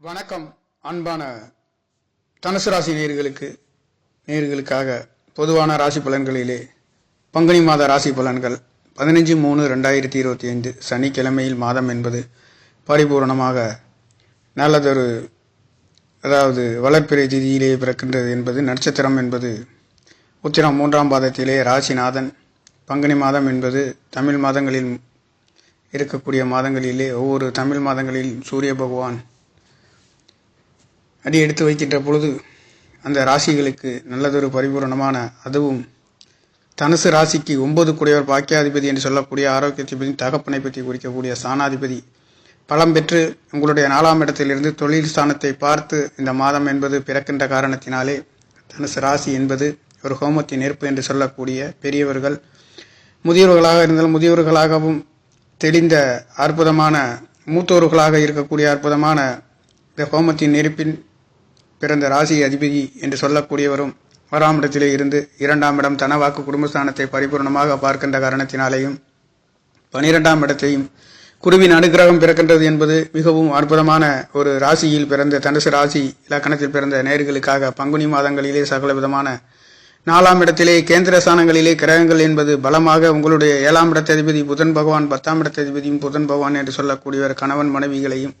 வணக்கம் அன்பான தனுசு ராசி நேர்களுக்கு நேர்களுக்காக பொதுவான ராசி பலன்களிலே பங்குனி மாத ராசி பலன்கள் பதினஞ்சு மூணு ரெண்டாயிரத்தி இருபத்தி ஐந்து சனிக்கிழமையில் மாதம் என்பது பரிபூரணமாக நல்லதொரு அதாவது வளர்ப்பிறை திதியிலே பிறக்கின்றது என்பது நட்சத்திரம் என்பது உத்திரம் மூன்றாம் பாதத்திலே ராசிநாதன். பங்குனி மாதம் என்பது தமிழ் மாதங்களில் இருக்கக்கூடிய மாதங்களிலே ஒவ்வொரு தமிழ் மாதங்களில் சூரிய பகவான் அடி எடுத்து வைக்கின்ற பொழுது அந்த ராசிகளுக்கு நல்லதொரு பரிபூரணமான அதுவும் தனுசு ராசிக்கு ஒன்பது கூடியவர் பாக்கியாதிபதி என்று சொல்லக்கூடிய ஆரோக்கியத்திபதி தகப்பனை பற்றி குறிக்கக்கூடிய சாணாதிபதி பலம் பெற்று உங்களுடைய நாலாம் இடத்திலிருந்து தொழில் ஸ்தானத்தை பார்த்து இந்த மாதம் என்பது பிறக்கின்ற காரணத்தினாலே தனுசு ராசி என்பது ஒரு ஹோமத்தின் நெருப்பு என்று சொல்லக்கூடிய பெரியவர்கள் முதியவர்களாக இருந்தாலும் முதியவர்களாகவும் தெளிந்த அற்புதமான மூத்தோர்களாக இருக்கக்கூடிய அற்புதமான இந்த ஹோமத்தின் நெருப்பின் பிறந்த ராசி அதிபதி என்று சொல்லக்கூடியவரும் ஆறாம் இடத்திலே இருந்து இரண்டாம் இடம் தனவாக்கு குடும்பஸ்தானத்தை பரிபூர்ணமாக பார்க்கின்ற காரணத்தினாலேயும் பனிரெண்டாம் இடத்தையும் குருவின் அனுகிரகம் பிறக்கின்றது என்பது மிகவும் அற்புதமான ஒரு ராசியில் பிறந்த தனுசு ராசி இலக்கணத்தில் பிறந்த நேர்களுக்காக பங்குனி மாதங்களிலே சகல விதமான நாலாம் இடத்திலே கேந்திர ஸ்தானங்களிலே கிரகங்கள் என்பது பலமாக உங்களுடைய ஏழாம் இடத்ததிபதி புதன் பகவான் பத்தாம் இடத்ததிபதியும் புதன் பகவான் என்று சொல்லக்கூடியவர் கணவன் மனைவிகளையும்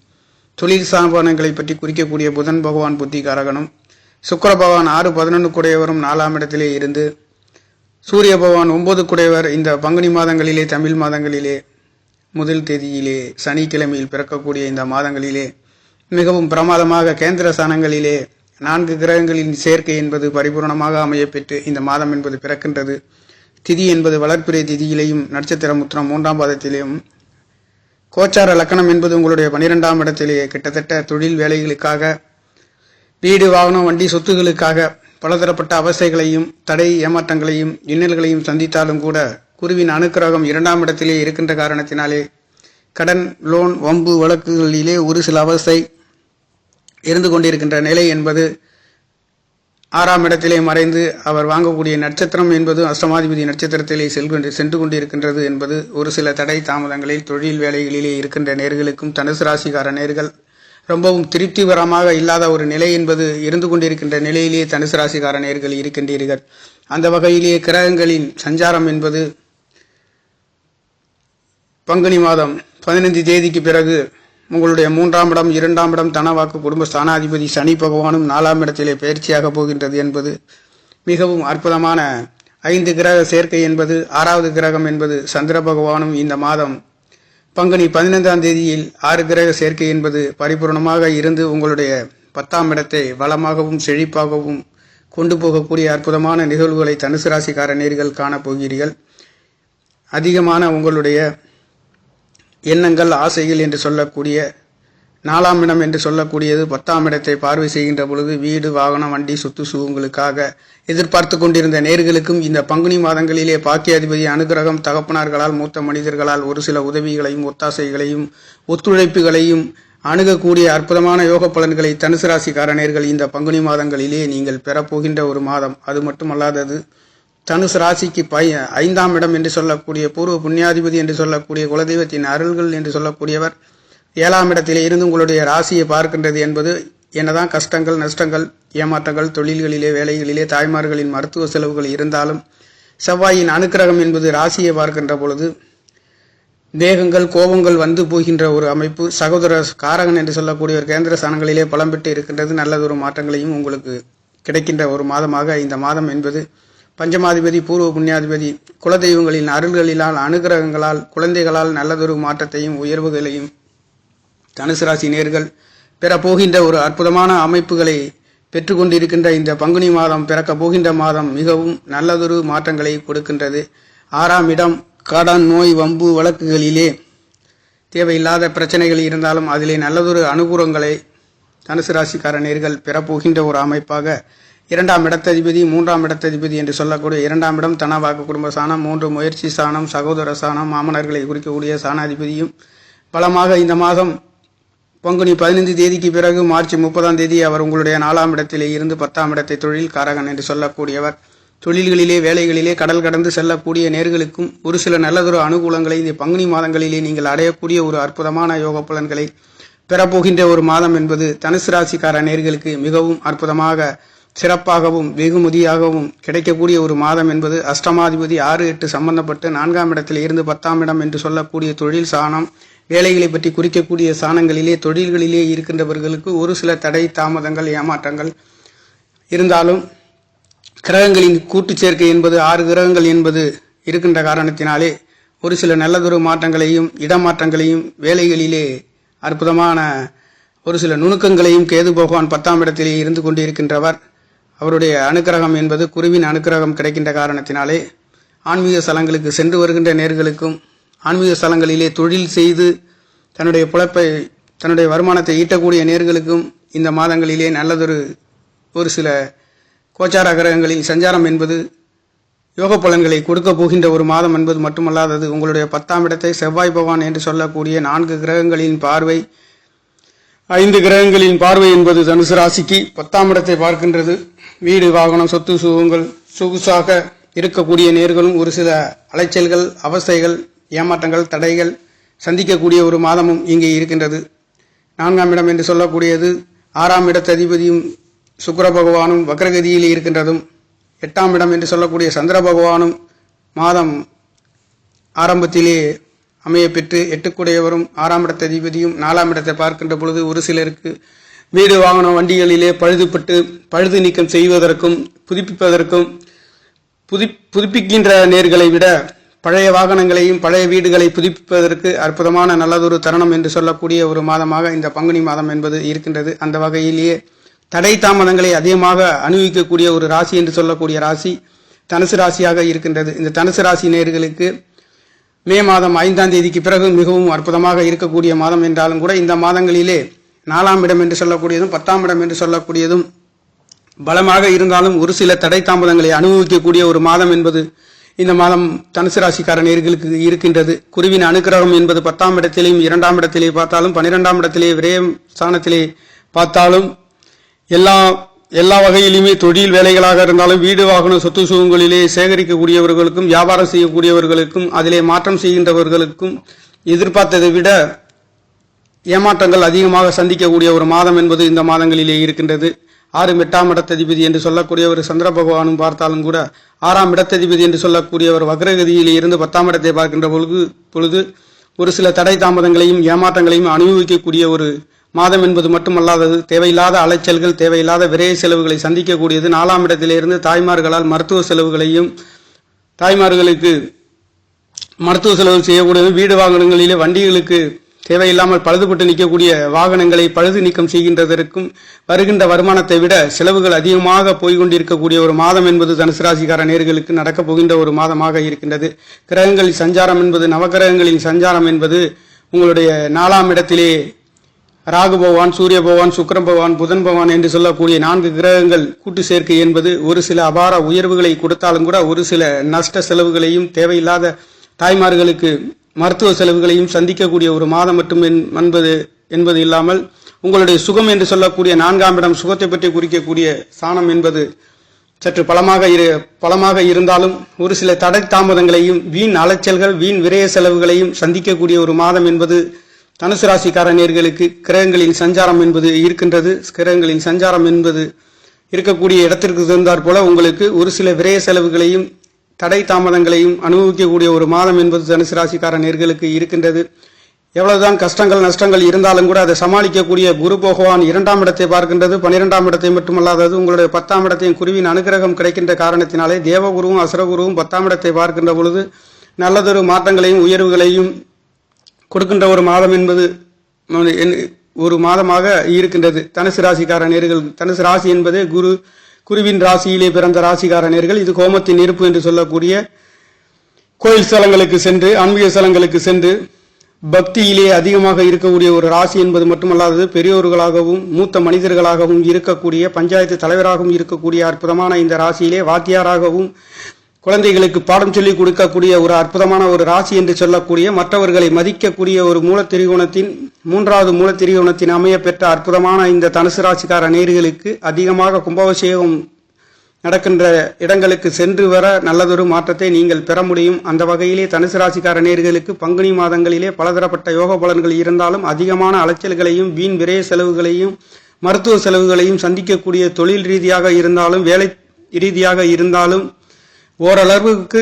தொழில் சாபனங்களை பற்றி குறிக்கக்கூடிய புதன் பகவான் புத்தி காரகனும் சுக்கர பகவான் ஆறு பதினொன்று குடையவரும் நாலாம் இடத்திலே இருந்து சூரிய பகவான் ஒன்பது குடையவர் இந்த பங்குனி மாதங்களிலே தமிழ் மாதங்களிலே முதல் தேதியிலே சனிக்கிழமையில் பிறக்கக்கூடிய இந்த மாதங்களிலே மிகவும் பிரமாதமாக கேந்திர ஸ்தானங்களிலே நான்கு கிரகங்களின் சேர்க்கை என்பது பரிபூரணமாக அமையப்பெற்று இந்த மாதம் என்பது பிறக்கின்றது. திதி என்பது வளர்ப்பிறை திதியிலேயும் நட்சத்திர முத்திரம் மூன்றாம் பாதத்திலேயும் கோச்சார லக்கணம் என்பது உங்களுடைய பனிரெண்டாம் இடத்திலேயே கிட்டத்தட்ட தொழில் வேலைகளுக்காக வீடு வாகனம் வண்டி சொத்துகளுக்காக பலதரப்பட்ட அவஸ்தைகளையும் தடை ஏமாற்றங்களையும் இன்னல்களையும் சந்தித்தாலும் கூட குருவின் அனுக்கிரகம் இரண்டாம் இடத்திலே இருக்கின்ற காரணத்தினாலே கடன் லோன் வம்பு வழக்குகளிலே ஒரு சில அவஸ்தை இருந்து கொண்டிருக்கின்ற நிலை என்பது ஆறாம் இடத்திலே மறைந்து அவர் வாங்கக்கூடிய நட்சத்திரம் என்பது அஷ்டமாதிபதி நட்சத்திரத்திலே செல்கொண்டு சென்று கொண்டிருக்கின்றது என்பது ஒரு சில தடை தாமதங்களில் தொழில் வேலைகளிலே இருக்கின்ற நேர்களுக்கும் தனுசு ராசிக்கார நேர்கள் ரொம்பவும் திருப்திகரமாக இல்லாத ஒரு நிலை என்பது இருந்து கொண்டிருக்கின்ற நிலையிலேயே தனுசு ராசிக்கார நேர்கள் இருக்கின்றீர்கள். அந்த வகையிலேயே கிரகங்களின் சஞ்சாரம் என்பது பங்குனி மாதம் பதினைந்து தேதிக்கு பிறகு உங்களுடைய மூன்றாம் இடம் இரண்டாம் இடம் தனவாக்கு குடும்ப ஸ்தானாதிபதி சனி பகவானும் நாலாம் இடத்திலே பயிற்சியாக போகின்றது என்பது மிகவும் அற்புதமான ஐந்து கிரக சேர்க்கை என்பது ஆறாவது கிரகம் என்பது சந்திர பகவானும் இந்த மாதம் பங்குனி பதினைந்தாம் தேதியில் ஆறு கிரக சேர்க்கை என்பது பரிபூர்ணமாக இருந்து உங்களுடைய பத்தாம் இடத்தை வளமாகவும் செழிப்பாகவும் கொண்டு போகக்கூடிய அற்புதமான நிகழ்வுகளை தனுசு ராசிக்கார நேர்கள் காணப்போகிறீர்கள் அதிகமான உங்களுடைய எண்ணங்கள் ஆசைகள் என்று சொல்லக்கூடிய நாலாம் இடம் என்று சொல்லக்கூடியது பத்தாம் இடத்தை பார்வை செய்கின்ற பொழுது வீடு வாகனம் வண்டி சொத்து சுகங்களுக்காக எதிர்பார்த்து கொண்டிருந்த நேர்களுக்கும் இந்த பங்குனி மாதங்களிலே பாக்கியாதிபதி அனுகிரகம் தகப்பனார்களால் மூத்த மனிதர்களால் ஒரு சில உதவிகளையும் ஒத்தாசைகளையும் ஒத்துழைப்புகளையும் அணுகக்கூடிய அற்புதமான யோக பலன்களை தனுசு ராசிக்கார நேர்கள் இந்த பங்குனி மாதங்களிலே நீங்கள் பெறப்போகின்ற ஒரு மாதம். அது மட்டுமல்லாதது தனுசு ராசிக்கு பை ஐந்தாம் இடம் என்று சொல்லக்கூடிய பூர்வ புண்ணியாதிபதி என்று சொல்லக்கூடிய குலதெய்வத்தின் அருள்கள் என்று சொல்லக்கூடியவர் ஏழாம் இடத்திலே இருந்து உங்களுடைய ராசியை பார்க்கின்றது என்பது என்னதான் கஷ்டங்கள் நஷ்டங்கள் ஏமாற்றங்கள் தொழில்களிலே வேலைகளிலே தாய்மார்களின் மருத்துவ செலவுகள் இருந்தாலும் செவ்வாயின் அனுக்கிரகம் என்பது ராசியை பார்க்கின்ற பொழுது தேகங்கள் கோபங்கள் வந்து போகின்ற ஒரு அமைப்பு சகோதர காரகன் என்று சொல்லக்கூடிய ஒரு கேந்திர ஸ்தானங்களிலே பலம் பெற்று இருக்கின்றது நல்லதொரு மாற்றங்களையும் உங்களுக்கு கிடைக்கின்ற ஒரு மாதமாக இந்த மாதம் என்பது பஞ்சமாதிபதி பூர்வ புண்ணியாதிபதி குலதெய்வங்களின் அருள்களிலால் அனுகிரகங்களால் குழந்தைகளால் நல்லதொரு மாற்றத்தையும் உயர்வுகளையும் தனுசு ராசி நேர்கள் பெற போகின்ற ஒரு அற்புதமான அமைப்புகளை பெற்றுக்கொண்டிருக்கின்ற இந்த பங்குனி மாதம் பிறக்க போகின்ற மாதம் மிகவும் நல்லதொரு மாற்றங்களை கொடுக்கின்றது. ஆறாம் இடம் கடன் நோய் வம்பு வழக்குகளிலே தேவையில்லாத பிரச்சனைகள் இருந்தாலும் அதிலே நல்லதொரு அனுகூலங்களை தனுசு ராசிக்கார நேர்கள் பெறப்போகின்ற ஒரு அமைப்பாக இரண்டாம் இடத்ததிபதி மூன்றாம் இடத்ததிபதி என்று சொல்லக்கூடிய இரண்டாம் இடம் தனவாக்கு குடும்ப சாணம் மூன்று முயற்சி சாணம் சகோதர சாணம் மாமனர்களை குறிக்கக்கூடிய சாணாதிபதியும். பலமாக இந்த மாதம் பங்குனி பதினைந்து தேதிக்கு பிறகு மார்ச் முப்பதாம் தேதி அவர் உங்களுடைய நாலாம் இடத்திலே இருந்து பத்தாம் இடத்தை தொழில் காரகன் என்று சொல்லக்கூடியவர். தொழில்களிலே வேலைகளிலே கடல் கடந்து செல்லக்கூடிய நேர்களுக்கும் ஒரு சில நல்லதொரு அனுகூலங்களை இந்த பங்குனி மாதங்களிலே நீங்கள் அடையக்கூடிய ஒரு அற்புதமான யோக பலன்களை பெறப்போகின்ற ஒரு மாதம் என்பது தனுசு ராசிக்கார நேர்களுக்கு மிகவும் அற்புதமாக சிறப்பாகவும் வெகுமதியாகவும் கிடைக்கக்கூடிய ஒரு மாதம் என்பது அஷ்டமாதிபதி ஆறு எட்டு சம்பந்தப்பட்டு நான்காம் இடத்தில் இருந்து பத்தாம் இடம் என்று சொல்லக்கூடிய தொழில் சாணம் வேலைகளை பற்றி குறிக்கக்கூடிய சாணங்களிலே தொழில்களிலே இருக்கின்றவர்களுக்கு ஒரு சில தடை தாமதங்கள் ஏமாற்றங்கள் இருந்தாலும் கிரகங்களின் கூட்டு சேர்க்கை என்பது ஆறு கிரகங்கள் என்பது இருக்கின்ற காரணத்தினாலே ஒரு சில நல்லதொரு மாற்றங்களையும் இடமாற்றங்களையும் வேலைகளிலே அற்புதமான ஒரு சில நுணுக்கங்களையும் கேது பகவான் பத்தாம் இடத்திலே இருந்து கொண்டிருக்கின்றவர். அவருடைய அனுக்கிரகம் என்பது குருவின் அனுக்கிரகம் கிடைக்கின்ற காரணத்தினாலே ஆன்மீக ஸ்தலங்களுக்கு சென்று வருகின்ற நேர்களுக்கும் ஆன்மீக ஸ்தலங்களிலே தொழில் செய்து தன்னுடைய பிழைப்பை தன்னுடைய வருமானத்தை ஈட்டக்கூடிய நேர்களுக்கும் இந்த மாதங்களிலே நல்லதொரு ஒரு சில கோச்சார கிரகங்களில் சஞ்சாரம் என்பது யோக பலன்களை கொடுக்க போகின்ற ஒரு மாதம் என்பது மட்டுமல்லாதது உங்களுடைய பத்தாம் இடத்தை செவ்வாய் பகவான் என்று சொல்லக்கூடிய நான்கு கிரகங்களின் பார்வை ஐந்து கிரகங்களின் பார்வை என்பது தனுசு ராசிக்கு பத்தாம் இடத்தை பார்க்கின்றது. வீடு வாகனம் சொத்து சுகங்கள் சொகுசாக இருக்கக்கூடிய நேர்களும் ஒரு சில அலைச்சல்கள் அவஸ்தைகள் ஏமாற்றங்கள் தடைகள் சந்திக்கக்கூடிய ஒரு மாதமும் இங்கே இருக்கின்றது. நான்காம் இடம் என்று சொல்லக்கூடியது ஆறாம் இடத்து அதிபதியும் சுக்கிர பகவானும் வக்ரகதியில் இருக்கின்றதும். எட்டாம் இடம் என்று சொல்லக்கூடிய சந்திர பகவானும் மாதம் ஆரம்பத்திலே அமைய பெற்று எட்டுக்குடையவரும் ஆறாம் இடத்து அதிபதியும் நாலாம் இடத்தை பார்க்கின்ற பொழுது ஒரு சிலருக்கு வீடு வாகனம் வண்டிகளிலே பழுதுபட்டு பழுது நீக்கம் செய்வதற்கும் புதுப்பிப்பதற்கும் புதுப் புதுப்பிக்கின்ற நேர்களை விட பழைய வாகனங்களையும் பழைய வீடுகளை புதுப்பிப்பதற்கு அற்புதமான நல்லதொரு தருணம் என்று சொல்லக்கூடிய ஒரு மாதமாக இந்த பங்குனி மாதம் என்பது இருக்கின்றது. அந்த வகையிலேயே தடை தாமதங்களை அதிகமாக அனுபவிக்கக்கூடிய ஒரு ராசி என்று சொல்லக்கூடிய ராசி தனுசு ராசியாக இருக்கின்றது. இந்த தனுசு ராசி நேர்களுக்கு மே மாதம் ஐந்தாம் தேதிக்கு பிறகு மிகவும் அற்புதமாக இருக்கக்கூடிய மாதம் என்றாலும் கூட இந்த மாதங்களிலே நாலாம் இடம் என்று சொல்லக்கூடியதும் பத்தாம் இடம் என்று சொல்லக்கூடியதும் பலமாக இருந்தாலும் ஒரு சில தடை தாமதங்களை அனுபவிக்கக்கூடிய ஒரு மாதம் என்பது இந்த மாதம் தனுசு ராசிக்கார நேர்களுக்கு இருக்கின்றது. குருவின் அனுகிரகம் என்பது பத்தாம் இடத்திலேயும் இரண்டாம் இடத்திலே பார்த்தாலும் பன்னிரெண்டாம் இடத்திலே விரயம் ஸ்தானத்திலே பார்த்தாலும் எல்லா எல்லா வகையிலுமே தொழில் வேலைகளாக இருந்தாலும் வீடு வாகன சொத்து சுகங்களிலே சேகரிக்கக்கூடியவர்களுக்கும் வியாபாரம் செய்யக்கூடியவர்களுக்கும் அதிலே மாற்றம் செய்கின்றவர்களுக்கும் எதிர்பார்த்ததை விட ஏமாற்றங்கள் அதிகமாக சந்திக்கக்கூடிய ஒரு மாதம் என்பது இந்த மாதங்களிலே இருக்கின்றது. ஆறு எட்டாம் இடத்ததிபதி என்று சொல்லக்கூடியவர் சந்திர பகவானும் பார்த்தாலும் கூட ஆறாம் இடத்ததிபதி என்று சொல்லக்கூடிய ஒரு வக்ரகதியிலே இருந்து பத்தாம் இடத்தை பார்க்கின்ற பொழுது பொழுது ஒரு சில தடை தாமதங்களையும் ஏமாற்றங்களையும் அனுபவிக்கக்கூடிய ஒரு மாதம் என்பது மட்டுமல்லாதது தேவையில்லாத அலைச்சல்கள் தேவையில்லாத விரைய செலவுகளை சந்திக்கக்கூடியது. நாலாம் இடத்திலிருந்து தாய்மார்களால் மருத்துவ செலவுகளையும் தாய்மார்களுக்கு மருத்துவ செலவு செய்யக்கூடியது. வீடு வாகனங்களிலே வண்டிகளுக்கு தேவையில்லாமல் பழுதுபட்டு நிற்கக்கூடிய வாகனங்களை பழுது நீக்கம் செய்கின்றதற்கும் வருகின்ற வருமானத்தை விட செலவுகள் அதிகமாக போய்கொண்டிருக்கக்கூடிய ஒரு மாதம் என்பது தனுசு ராசிக்கார நேர்களுக்கு நடக்கப் போகின்ற ஒரு மாதமாக இருக்கின்றது. கிரகங்களின் சஞ்சாரம் என்பது நவகிரகங்களின் சஞ்சாரம் என்பது உங்களுடைய நாலாம் இடத்திலே ராகு பகவான் சூரிய பகவான் சுக்கிரன் பகவான் புதன் பகவான் என்று சொல்லக்கூடிய நான்கு கிரகங்கள் கூட்டு சேர்க்கை என்பது ஒரு சில அபார உயர்வுகளை கொடுத்தாலும் கூட ஒரு சில நஷ்ட செலவுகளையும் தேவையில்லாத தாய்மார்களுக்கு மருத்துவ செலவுகளையும் சந்திக்கக்கூடிய ஒரு மாதம் மட்டும் என்பது என்பது இல்லாமல் உங்களுடைய சுகம் என்று சொல்லக்கூடிய நான்காம் இடம் சுகத்தை பற்றி குறிக்கக்கூடிய சாணம் என்பது சற்று பலமாக இரு பலமாக இருந்தாலும் ஒரு சில தடை தாமதங்களையும் வீண் அலைச்சல்கள் வீண் விரய செலவுகளையும் சந்திக்கக்கூடிய ஒரு மாதம் என்பது தனுசு ராசிக்கார நேர்களுக்கு கிரகங்களின் சஞ்சாரம் என்பது இருக்கின்றது. கிரகங்களின் சஞ்சாரம் என்பது இருக்கக்கூடிய இடத்திற்கு தகுந்தாற் போல உங்களுக்கு ஒரு சில விரய செலவுகளையும் தடை தாமதங்களையும் அனுபவிக்கக்கூடிய ஒரு மாதம் என்பது தனுசு ராசிக்கார நேர்களுக்கு இருக்கின்றது. எவ்வளவுதான் கஷ்டங்கள் நஷ்டங்கள் இருந்தாலும் கூட அதை சமாளிக்கக்கூடிய குரு பகவான் இரண்டாம் இடத்தை பார்க்கின்றது. பன்னிரெண்டாம் இடத்தை மட்டுமல்லாதது உங்களுடைய பத்தாம் இடத்தையும் குருவின் அனுகிரகம் கிடைக்கின்ற காரணத்தினாலே தேவகுருவும் அசுரகுருவும் பத்தாம் இடத்தை பார்க்கின்ற பொழுது நல்லதொரு மாற்றங்களையும் உயர்வுகளையும் கொடுக்கின்ற ஒரு மாதம் என்பது என்- ஒரு மாதமாக இருக்கின்றது. தனுசு ராசிக்கார நேர்கள் தனுசு ராசி என்பது குரு குருவின் ராசியிலே பிறந்த ராசிகாரணியர்கள் நேர்கள் இது கோமத்தின் இருப்பு என்று சொல்லக்கூடிய கோயில் ஸ்தலங்களுக்கு சென்று ஆன்மீக ஸ்தலங்களுக்கு சென்று பக்தியிலே அதிகமாக இருக்கக்கூடிய ஒரு ராசி என்பது மட்டுமல்லாதது பெரியோர்களாகவும் மூத்த மனிதர்களாகவும் இருக்கக்கூடிய பஞ்சாயத்து தலைவராகவும் இருக்கக்கூடிய அற்புதமான இந்த ராசியிலே வாத்தியாராகவும் குழந்தைகளுக்கு பாடம் சொல்லிக் கொடுக்கக்கூடிய ஒரு அற்புதமான ஒரு ராசி என்று சொல்லக்கூடிய மற்றவர்களை மதிக்கக்கூடிய ஒரு மூலத்திரிகோணத்தின் மூன்றாவது மூலத்திரிகோணத்தின் அமைய பெற்ற அற்புதமான இந்த தனுசு ராசிக்கார நேர்களுக்கு அதிகமாக கும்பாபிஷேகம் நடக்கின்ற இடங்களுக்கு சென்று வர நல்லதொரு மாற்றத்தை நீங்கள் பெற முடியும். அந்த வகையிலே தனுசு ராசிக்கார நேர்களுக்கு பங்குனி மாதங்களிலே பலதரப்பட்ட யோக பலன்கள் இருந்தாலும் அதிகமான அலைச்சல்களையும் வீண் விரைய செலவுகளையும் மருத்துவ செலவுகளையும் சந்திக்கக்கூடிய தொழில் ரீதியாக இருந்தாலும் வேலை ரீதியாக இருந்தாலும் ஓரளவுக்கு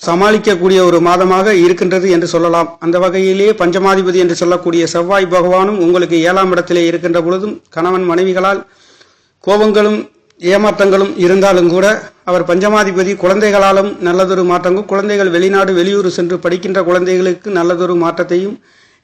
சமாளிக்கக்கூடிய ஒரு மாதமாக இருக்கின்றது என்று சொல்லலாம். அந்த வகையிலே பஞ்சமாதிபதி என்று சொல்லக்கூடிய செவ்வாய் பகவானும் உங்களுக்கு ஏழாம் இடத்திலே இருக்கின்ற பொழுதும் கணவன் மனைவிகளால் கோபங்களும் ஏமாற்றங்களும் இருந்தாலும் கூட அவர் பஞ்சமாதிபதி குழந்தைகளாலும் நல்லதொரு மாற்றங்கள் குழந்தைகள் வெளிநாடு வெளியூர் சென்று படிக்கின்ற குழந்தைகளுக்கு நல்லதொரு மாற்றத்தையும்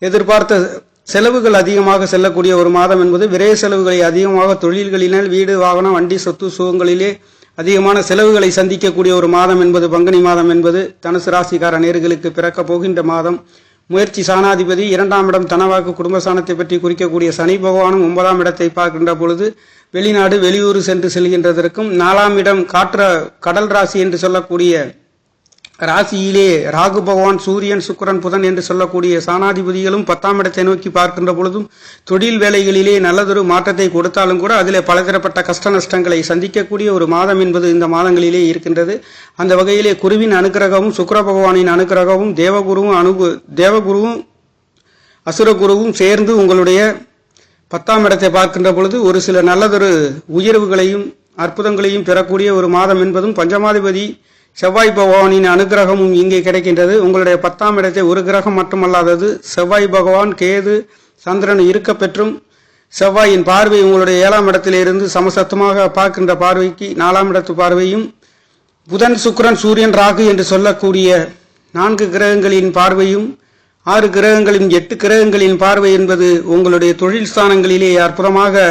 எதிர்பார்த்த செலவுகள் அதிகமாக செல்லக்கூடிய ஒரு மாதம் என்பது விரைய செலவுகளை அதிகமாக தொழில்களினால் வீடு வாகனம் வண்டி சொத்து சுகங்களிலே அதிகமான செலவுகளை சந்திக்கக்கூடிய ஒரு மாதம் என்பது பங்குனி மாதம் என்பது தனுசு ராசிக்கார நேர்களுக்கு பிறக்க போகின்ற மாதம். முயற்சி சாணாதிபதி இரண்டாம் இடம் தனவாக்கு குடும்ப சாணத்தை பற்றி குறிக்கக்கூடிய சனி பகவானும் ஒன்பதாம் இடத்தை பார்க்கின்ற பொழுது வெளிநாடு வெளியூர் சென்று செல்கின்றதற்கும் நாலாம் இடம் காற்ற கடல் ராசி என்று சொல்லக்கூடிய ராசியிலே ராகு பகவான் சூரியன் சுக்கரன் புதன் என்று சொல்லக்கூடிய சாணாதிபதிகளும் பத்தாம் இடத்தை நோக்கி பார்க்கின்ற பொழுதும் தொழில் வேலைகளிலே நல்லதொரு மாற்றத்தை கொடுத்தாலும் கூட அதில் பலதரப்பட்ட கஷ்ட நஷ்டங்களை சந்திக்கக்கூடிய ஒரு மாதம் என்பது இந்த மாதங்களிலே இருக்கின்றது. அந்த வகையிலே குருவின் அனுக்கிரகமும் சுக்கர பகவானின் அனுக்கிரகமும் தேவகுருவும் அனுகு தேவகுருவும் அசுரகுருவும் சேர்ந்து உங்களுடைய பத்தாம் இடத்தை பார்க்கின்ற பொழுது ஒரு சில நல்லதொரு உயர்வுகளையும் அற்புதங்களையும் பெறக்கூடிய ஒரு மாதம் என்பதும் பஞ்சமாதிபதி செவ்வாய் பகவானின் அனுகிரகமும் இங்கே கிடைக்கின்றது. உங்களுடைய பத்தாம் இடத்தை ஒரு கிரகம் மட்டுமல்லாதது செவ்வாய் பகவான் கேது சந்திரன் இருக்க பெற்றும் செவ்வாயின் பார்வை உங்களுடைய ஏழாம் இடத்திலிருந்து சமசத்தமாக பார்க்கின்ற பார்வைக்கு நாலாம் இடத்து பார்வையும் புதன் சுக்கிரன் சூரியன் ராகு என்று சொல்லக்கூடிய நான்கு கிரகங்களின் பார்வையும் ஆறு கிரகங்களின் எட்டு கிரகங்களின் பார்வை என்பது உங்களுடைய தொழில் ஸ்தானங்களிலே அற்புதமாக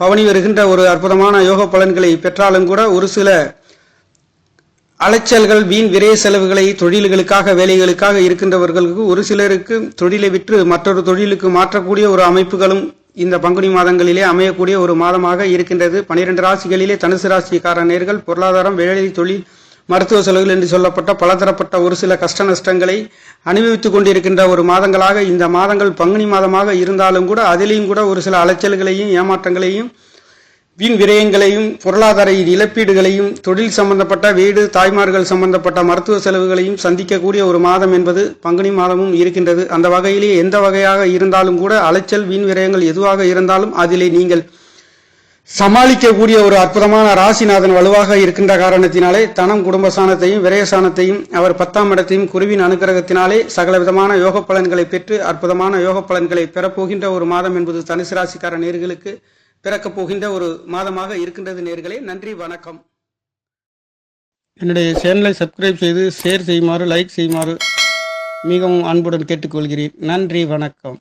பவனி வருகின்ற ஒரு அற்புதமான யோக பலன்களை பெற்றாலும் கூட ஒரு சில அலைச்சல்கள் வீண் விரைய செலவுகளை தொழில்களுக்காக வேலைகளுக்காக இருக்கின்றவர்களுக்கு ஒரு சிலருக்கு தொழிலை விற்று மற்றொரு தொழிலுக்கு மாற்றக்கூடிய ஒரு அமைப்புகளும் இந்த பங்குனி மாதங்களிலே அமையக்கூடிய ஒரு மாதமாக இருக்கின்றது. பனிரெண்டு ராசிகளிலே தனுசு ராசிக்கார நேர்கள் பொருளாதாரம் வேலை தொழில் மருத்துவ செலவுகள் என்று சொல்லப்பட்ட பலதரப்பட்ட ஒரு சில கஷ்ட நஷ்டங்களை அனுபவித்துக் கொண்டிருக்கின்ற ஒரு மாதங்களாக இந்த மாதங்கள் பங்குனி மாதமாக இருந்தாலும் கூட அதிலேயும் கூட ஒரு சில அலைச்சல்களையும் ஏமாற்றங்களையும் வீண் விரயங்களையும் பொருளாதார இழப்பீடுகளையும் தொழில் சம்பந்தப்பட்ட வீடு தாய்மார்கள் சம்பந்தப்பட்ட மருத்துவ செலவுகளையும் சந்திக்கக்கூடிய ஒரு மாதம் என்பது பங்குனி மாதமும் இருக்கின்றது. அந்த வகையிலே எந்த வகையாக இருந்தாலும் கூட அலைச்சல் வீண் விரயங்கள் எதுவாக இருந்தாலும் அதிலே நீங்கள் சமாளிக்கக்கூடிய ஒரு அற்புதமான ராசிநாதன் வலுவாக இருக்கின்ற காரணத்தினாலே தனம் குடும்பசானத்தையும் விரயசானத்தையும் அவர் பத்தாம் இடத்தையும் குருவின் அனுகிரகத்தினாலே சகல விதமான யோக பலன்களை பெற்று அற்புதமான யோக பலன்களை பெறப்போகின்ற ஒரு மாதம் என்பது தனுசு ராசிக்கார நேர்களுக்கு பிறக்கப் போகின்ற ஒரு மாதமாக இருக்கின்றது நேர்களே நன்றி வணக்கம். என்னுடைய சேனலை சப்ஸ்கிரைப் செய்து ஷேர் செய்யுமாறு லைக் செய்யுமாறு மிகவும் அன்புடன் கேட்டுக்கொள்கிறேன். நன்றி வணக்கம்.